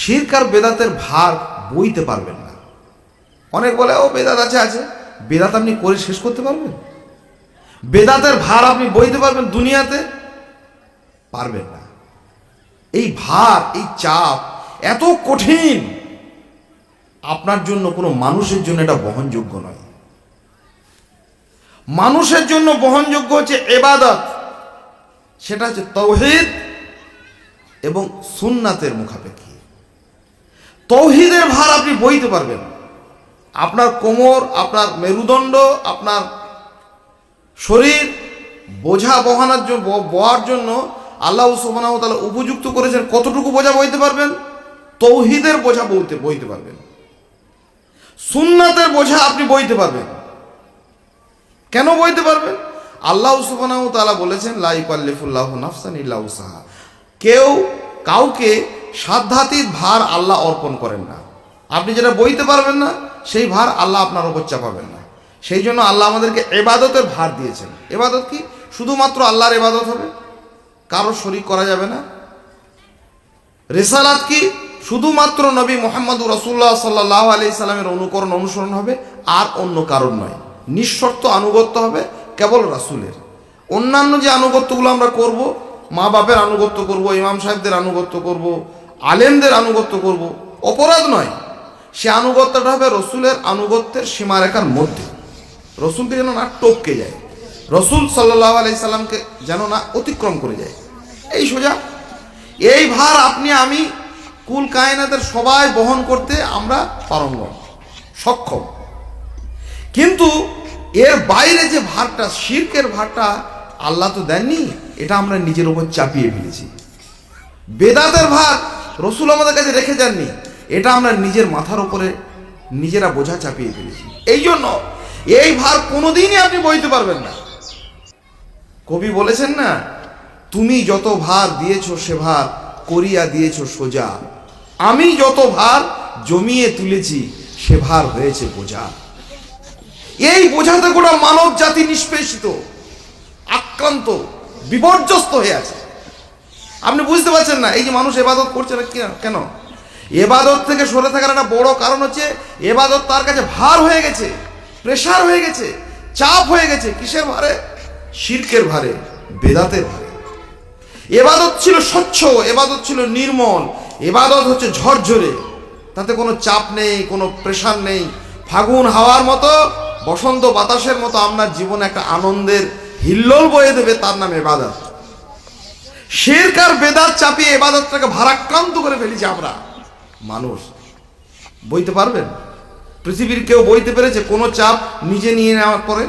শিরক আর বেদাতের ভার বইতে পারবেন না। অনেক বলে, ও, বেদাত আছে আছে। বেদাত আপনি করে শেষ করতে পারবেন? বেদাতের ভার আপনি বইতে পারবেন দুনিয়াতে? পারবেন না। এই ভার, এই চাপ এত কঠিন। আপনার জন্য, কোনো মানুষের জন্য এটা বহনযোগ্য নয়। মানুষের জন্য বহনযোগ্য হচ্ছে এবাদত। সেটা হচ্ছে তৌহিদ এবং সুন্নাতের মুখাপেক্ষী। তৌহিদের ভার আপনি বইতে পারবেন। আপনার কোমর, আপনার মেরুদণ্ড, আপনার শরীর বোঝা বহানোর জন্য বওয়ার জন্য আল্লাহ সুবহানাহু ওয়া তাআলা উপযুক্ত করেছেন। কতটুকু বোঝা বইতে পারবেন? তৌহিদের বোঝা বলতে বইতে পারবেন। সুন্নাতের বোঝা আপনি বইতে পারবেন। কেন বইতে পারবেন? আল্লাহ সুবহানাহু ওয়া তাআলা বলেছেন, লা ইকাল্লিফুল্লাহু নাফসান ইল্লা উসাহা কেউ কাউকে সাধ্যাতীত ভার আল্লাহ অর্পণ করেন না। আপনি যেটা বইতে পারবেন না, সেই ভার আল্লাহ আপনার ওপর চাপাবেন না। সেই জন্য আল্লাহ আমাদেরকে এবাদতের ভার দিয়েছেন। এবাদত কি? শুধুমাত্র আল্লাহর এবাদত হবে? কারও শরিক করা যাবে না? রেসালাত কি? শুধুমাত্র নবী মোহাম্মদ রসুল্লাহ সাল্লাহ আলি সাল্লামের অনুকরণ অনুসরণ হবে, আর অন্য কারণ নয়। নিঃশর্ত আনুগত্য হবে কেবল রাসুলের। অন্যান্য যে আনুগত্যগুলো আমরা করব মা বাপের আনুগত্য করব, ইমাম সাহেবদের আনুগত্য করব আলেমদের আনুগত্য করব। অপরাধ নয়। সে আনুগত্যটা হবে রসুলের আনুগত্যের সীমারেখার মধ্যে। রসুলকে যেন না টপকে যায়। রসুল সাল্লাহ আলি সাল্লামকে যেন না অতিক্রম করে যায়। এই সোজা। এই ভার আপনি আমি কুল কায়নাতের সবাই বহন করতে আমরা পারঙ্গম সক্ষম। কিন্তু এর বাইরে যে ভারটা, শির্কের ভারটা আল্লাহ তো দেননি, এটা আমরা নিজের উপর চাপিয়ে ফেলেছি। বেদাতের ভার রসুল আমাদের কাছে রেখে যাননি। এটা আমরা নিজের মাথার উপরে নিজেরা বোঝা চাপিয়ে ফেলেছি। এই জন্য এই ভার কোনোদিনই আপনি বইতে পারবেন না। কবি বলেছেন না, তুমি যত ভার দিয়েছ, সে ভার করিয়া দিয়েছ সোজা। আমি যত ভার জমিয়ে তুলেছি, সে ভার হয়েছে বোঝা। এই বোঝাতে গোটা মানব জাতি নিষ্পেষিত, আক্রান্ত, বিপর্যস্ত হয়ে আছে। আপনি বুঝতে পারছেন না, এই যে মানুষ এবাদত করছে না কেন- এবাদত থেকে সরে থাকার একটা বড় কারণ হচ্ছে, এবাদত তার কাছে ভার হয়ে গেছে প্রেশার হয়ে গেছে, চাপ হয়ে গেছে। কিসের ভারে? শির্কের ভারে, বেদাতের ভারে। এবাদত ছিল স্বচ্ছ, এবাদত ছিল নির্মল, এবাদত হচ্ছে ঝরঝরে। তাতে কোনো চাপ নেই, কোনো প্রেশার নেই। ফাগুন হাওয়ার মতো, বসন্ত বাতাসের মতো আপনার জীবনে একটা আনন্দের হিল্লোল বয়ে দেবে তার নাম এবাদত। শেরকার, বেদাত চাপিয়ে এবাদতটাকে ভারাক্রান্ত করে ফেলেছি আমরা। মানুষ, বইতে পারবেন? পৃথিবীর কেউ বইতে পেরেছে? কোনো চাপ নিজে নিয়ে নেওয়ার পরে?